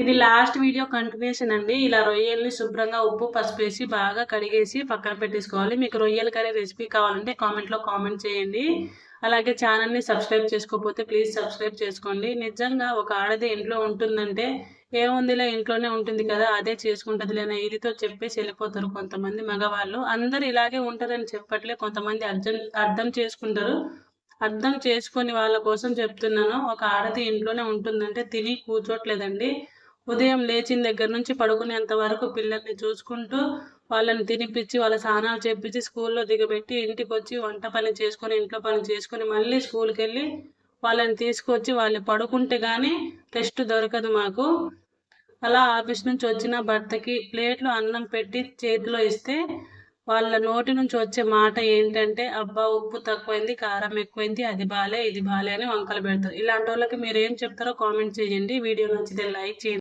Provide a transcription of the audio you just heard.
ఇది last video continuation అండి. ఇలా రొయ్యల్ని శుభ్రంగా ఉప్పు పసుపు వేసి బాగా కడిగేసి పక్కన పెట్టేసుకోవాలి. మీకు రొయ్యల కర్రీ రెసిపీ కావాలంటే కామెంట్లో కామెంట్ చేయండి. అలాగే ఛానల్ని సబ్స్క్రైబ్ చేసుకోకపోతే ప్లీజ్ సబ్స్క్రైబ్ చేసుకోండి. నిజంగా ఒక ఆడది ఇంట్లో ఉంటుందంటే ఏముందిలే ఇంట్లోనే ఉంటుంది కదా అదే చేసుకుంటుంది అనే ఇదితో చెప్పేసి వెళ్ళిపోతారు కొంతమంది మగవాళ్ళు. అందరు ఇలాగే ఉంటారని చెప్పట్లే కొంతమంది అర్థం అర్థం చేసుకుంటారు. అర్థం చేసుకొని వాళ్ళ కోసం చెప్తున్నాను. ఒక ఆడది ఇంట్లోనే ఉంటుందంటే తిని కూర్చోట్లేదండి. ఉదయం లేచిన దగ్గర నుంచి పడుకునేంత వరకు పిల్లల్ని చూసుకుంటూ వాళ్ళని తినిపించి వాళ్ళ స్నానాలు చేపించి స్కూల్లో దిగబెట్టి ఇంటికి వచ్చి వంట పని చేసుకొని ఇంట్లో పని చేసుకొని మళ్ళీ స్కూల్కి వెళ్ళి వాళ్ళని తీసుకొచ్చి వాళ్ళు పడుకుంటే కానీ టెస్ట్ దొరకదు మాకు. అలా ఆఫీస్ నుంచి వచ్చిన భర్తకి ప్లేట్లో అన్నం పెట్టి చేతిలో ఇస్తే వాళ్ళ నోటి నుంచి వచ్చే మాట ఏంటంటే అబ్బా ఉప్పు తక్కువైంది కారం ఎక్కువైంది అది బాలే ఇది బాలే అని వంకలు పెడతారు. ఇలాంటి వాళ్ళకి మీరు ఏం చెప్తారో కామెంట్ చేయండి. వీడియో నచ్చితే లైక్ చేయండి.